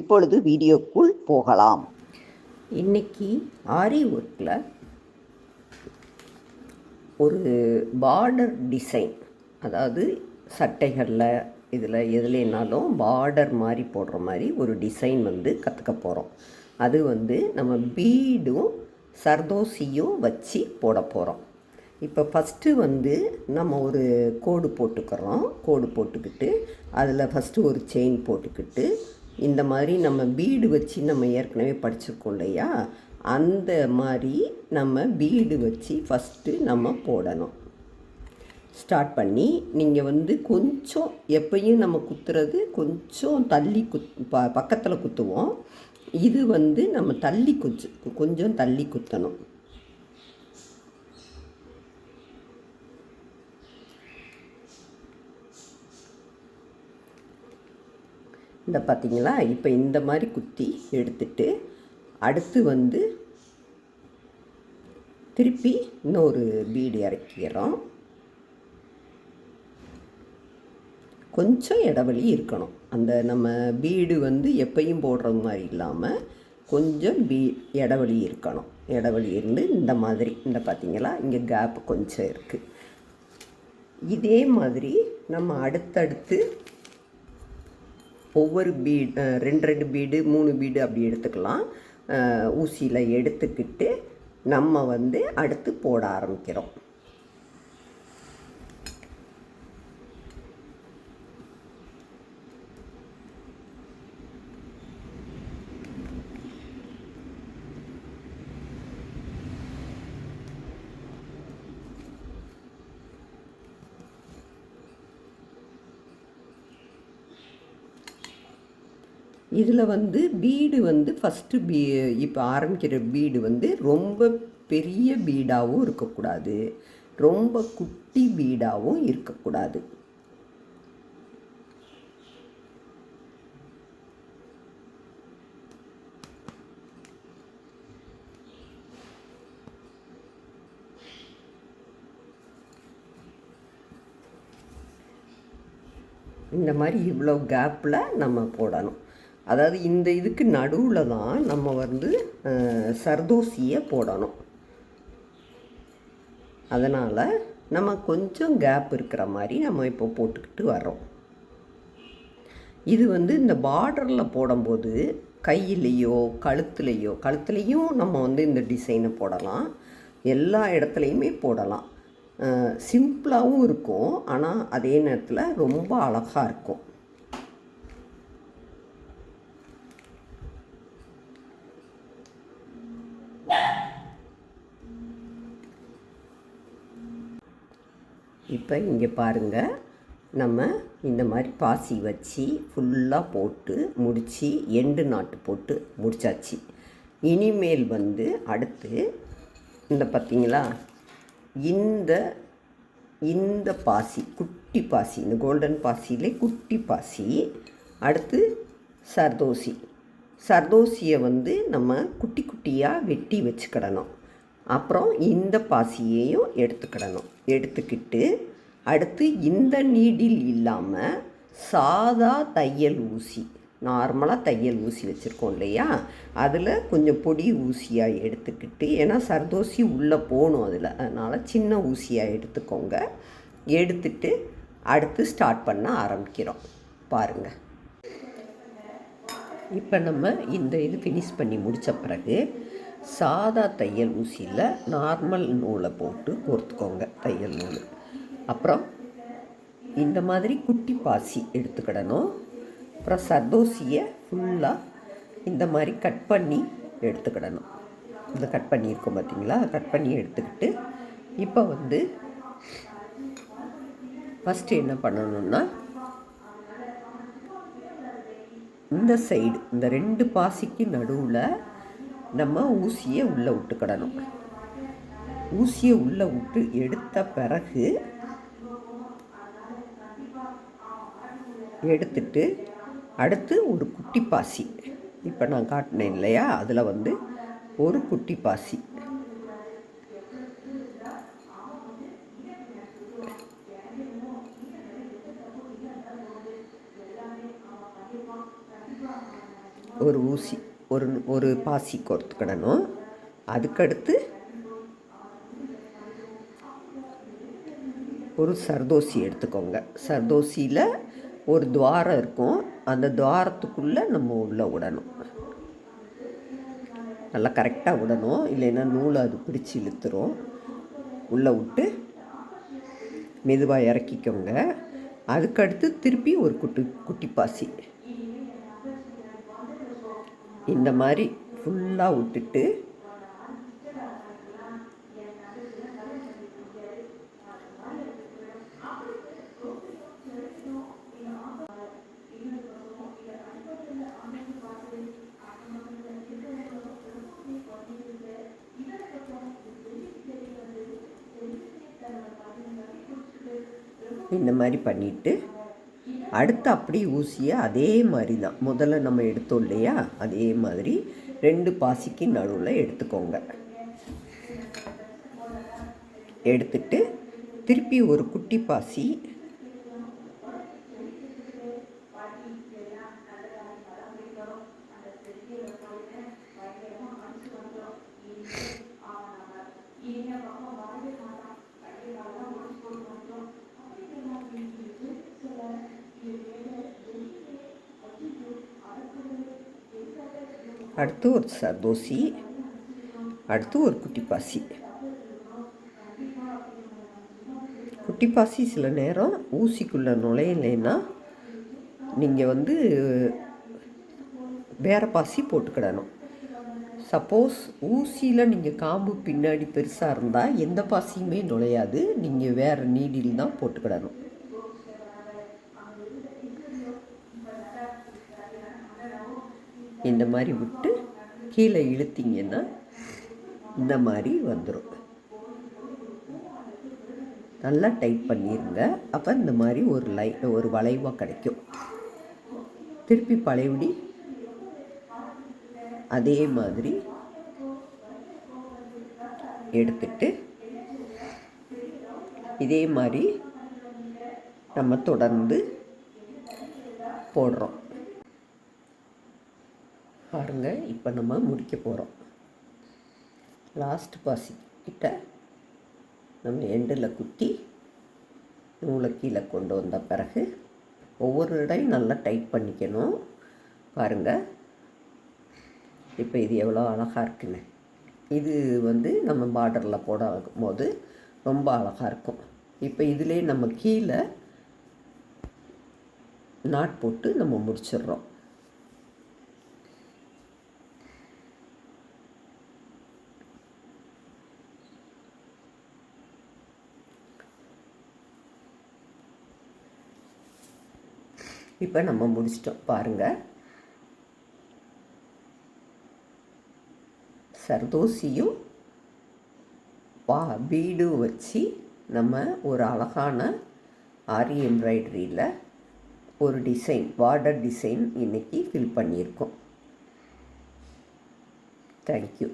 இப்பொழுது வீடியோக்குள் போகலாம். இன்னைக்கு ஆரி ஒர்க்கில் ஒரு பார்டர் டிசைன் அதாவது சட்டைகளில் இதில் எதுலேனாலும் பார்டர் மாதிரி போடுற மாதிரி ஒரு டிசைன் வந்து கற்றுக்க போகிறோம் அது வந்து நம்ம பீடும் சர்தோசியும் வச்சு போட போகிறோம் இப்போ ஃபஸ்ட்டு வந்து நம்ம ஒரு கோடு போட்டுக்கிறோம். கோடு போட்டுக்கிட்டு அதில் ஃபஸ்ட்டு ஒரு செயின் போட்டுக்கிட்டு இந்த மாதிரி நம்ம பீடு வச்சு நம்ம ஏற்கனவே படிச்சிருக்கோம் இல்லையா? அந்த மாதிரி நம்ம பீடு வச்சு ஃபஸ்ட்டு நம்ம போடணும். ஸ்டார்ட் பண்ணி நீங்கள் வந்து கொஞ்சம் எப்பயும் நம்ம குத்துறது கொஞ்சம் தள்ளி குத் ப பக்கத்தில் குத்துவோம். இது வந்து நம்ம தள்ளி குச்சு கொஞ்சம் தள்ளி குத்தணும். இந்த பார்த்திங்களா? இப்போ இந்த மாதிரி குத்தி எடுத்துட்டு அடுத்து வந்து திருப்பி இன்னொரு பீடு இறக்கிறோம் கொஞ்சம் இடைவெளி இருக்கணும். அந்த நம்ம பீடு வந்து எப்பயும் போடுற மாதிரி இல்லாமல் கொஞ்சம் பீ இடைவெளி இருக்கணும். இடைவெளி இருந்து இந்த மாதிரி இந்த பார்த்திங்களா? இங்கே கேப் கொஞ்சம் இருக்குது இதே மாதிரி நம்ம அடுத்தடுத்து ஒவ்வொரு பீடு ரெண்டு ரெண்டு பீடு மூணு பீடு அப்படி எடுத்துக்கலாம். ஊசியில் எடுத்துக்கிட்டு நம்ம வந்து அடுத்து போட ஆரம்பிக்கிறோம். இதில் வந்து பீடு வந்து ஃபஸ்ட்டு பீ இப்போ ஆரம்பிக்கிற பீடு வந்து ரொம்ப பெரிய பீடாகவும் இருக்கக்கூடாது. ரொம்ப குட்டி பீடாகவும் இருக்கக்கூடாது. இந்த மாதிரி இவ்வளோ கேப்பில் நம்ம போடணும். அதாவது இந்த இதுக்கு நடுவில் தான் நம்ம வந்து சர்தோசியை போடணும். அதனால் நம்ம கொஞ்சம் கேப் இருக்கிற மாதிரி நம்ம இப்போ போட்டுக்கிட்டு வரோம் இது வந்து இந்த பார்டரில் போடும்போது கையிலையோ கழுத்துலேயோ கழுத்துலேயும் நம்ம வந்து இந்த டிசைனை போடலாம். எல்லா இடத்துலையுமே போடலாம். சிம்பிளாகவும் இருக்கும். ஆனால் அதே நேரத்தில் ரொம்ப அழகாக இருக்கும். இப்போ இங்கே பாருங்கள் நம்ம இந்த மாதிரி பாசி வச்சு ஃபுல்லாக போட்டு முடித்து எண்டு நாட்டு போட்டு முடித்தாச்சு இனிமேல் வந்து அடுத்து இந்த பார்த்திங்களா? இந்த இந்த பாசி குட்டி பாசி இந்த கோல்டன் பாசியிலே குட்டி பாசி அடுத்து சர்தோசி. சர்தோசியை வந்து நம்ம குட்டி குட்டியாக வெட்டி வச்சுக்கிடணும். அப்புறம் இந்த பாசியையும் எடுத்துக்கிடணும். எடுத்துக்கிட்டு அடுத்து இந்த நீடில் இல்லாமல் சாதா தையல் ஊசி நார்மலாக தையல் ஊசி வச்சுருக்கோம் இல்லையா? அதில் கொஞ்சம் பொடி ஊசியாக எடுத்துக்கிட்டு ஏன்னா சர்தோசி உள்ளே போகணும் அதில். அதனால் சின்ன ஊசியாக எடுத்துக்கோங்க. எடுத்துட்டு அடுத்து ஸ்டார்ட் பண்ண ஆரம்பிக்கிறோம். பாருங்கள் இப்போ நம்ம இந்த இது ஃபினிஷ் பண்ணி முடித்த பிறகு சாதா தையல் ஊசியில் நார்மல் நூலை போட்டு கோர்த்துக்கோங்க தையல் நூல். அப்புறம் இந்த மாதிரி குட்டி பாசி எடுத்துக்கிடணும். அப்புறம் சர்தோசியை ஃபுல்லாக இந்த மாதிரி கட் பண்ணி எடுத்துக்கிடணும். இந்த கட் பண்ணியிருக்கோம் பார்த்தீங்களா கட் பண்ணி எடுத்துக்கிட்டு இப்போ வந்து ஃபஸ்ட்டு என்ன பண்ணணும்னா இந்த சைடு இந்த ரெண்டு பாசிக்கு நடுவில் நம்ம ஊசியை உள்ளே விட்டுக்கிடணும். ஊசியை உள்ளே விட்டு எடுத்த பிறகு எடுத்துட்டு அடுத்து ஒரு குட்டி பாசி. இப்போ நான் காட்டினேன் இல்லையா? அதில் வந்து ஒரு குட்டி பாசி. ஒரு ஊசி. ஒரு ஒரு பாசி கோர்த்துக்கிடணும் அதுக்கடுத்து ஒரு சர்தோசி எடுத்துக்கோங்க. சர்தோசியில் ஒரு துவாரம் இருக்கும். அந்த துவாரத்துக்குள்ளே நம்ம உள்ளே விடணும் நல்லா கரெக்டாக விடணும் இல்லைன்னா நூலை அது பிடிச்சி இழுத்துரும். உள்ளே விட்டு மெதுவாக இறக்கிக்கோங்க. அதுக்கடுத்து திருப்பி ஒரு குட்டி குட்டி பாசி. இந்த மாதிரி ஃபுல்லாக விட்டுட்டு இந்த மாதிரி பண்ணிவிட்டு அடுத்து அப்படி ஊசியை அதே மாதிரி தான். முதல்ல நம்ம எடுத்தோம் இல்லையா? அதே மாதிரி ரெண்டு பாசிக்கு நடுவில் எடுத்துக்கோங்க. எடுத்துட்டு திருப்பி ஒரு குட்டி பாசி அடுத்து ஒரு சர்தோசி அடுத்து ஒரு குட்டி பாசி. குட்டி பாசி சில நேரம் ஊசிக்குள்ளே நுழையலைன்னா நீங்கள் வந்து வேறு பாசி போட்டுக்கிடணும். சப்போஸ் ஊசியில் நீங்கள் காம்பு பின்னாடி பெருசாக இருந்தால் எந்த பாசியுமே நுழையாது. நீங்கள் வேறு நீடில் தான் போட்டுக்கிடணும். இந்த மாதிரி விட்டு கீழே இழுத்தீங்கன்னா இந்த மாதிரி வந்துடும் நல்லா டைட் பண்ணிடுங்க அப்போ இந்த மாதிரி ஒரு லை ஒரு வளைவாக கிடைக்கும். திருப்பி பழையபடி அதே மாதிரி எடுத்துட்டு இதே மாதிரி நம்ம தொடர்ந்து போடுறோம். பாருங்கள் இப்போ நம்ம முடிக்க போகிறோம் லாஸ்ட் பாசி. கிட்ட நம்ம எண்டில் குத்தி நூலை கீழே கொண்டு வந்த பிறகு ஒவ்வொரு இடையும் நல்லா டைட் பண்ணிக்கணும். பாருங்கள் இப்போ இது எவ்வளோ அழகாக இருக்குன்னு. இது வந்து நம்ம பார்டரில் போடும் போது ரொம்ப அழகாக இருக்கும். இப்போ இதிலே நம்ம கீழே நாட் போட்டு நம்ம முடிச்சிடுறோம். இப்போ நம்ம முடிச்சிட்டோம். பாருங்கள் சர்தோசியும் பா பீடு வச்சு நம்ம ஒரு அழகான ஆரி எம்ப்ராய்டரியில் ஒரு டிசைன் பார்டர் டிசைன் இன்றைக்கி ஃபில் பண்ணியிருக்கோம். Thank you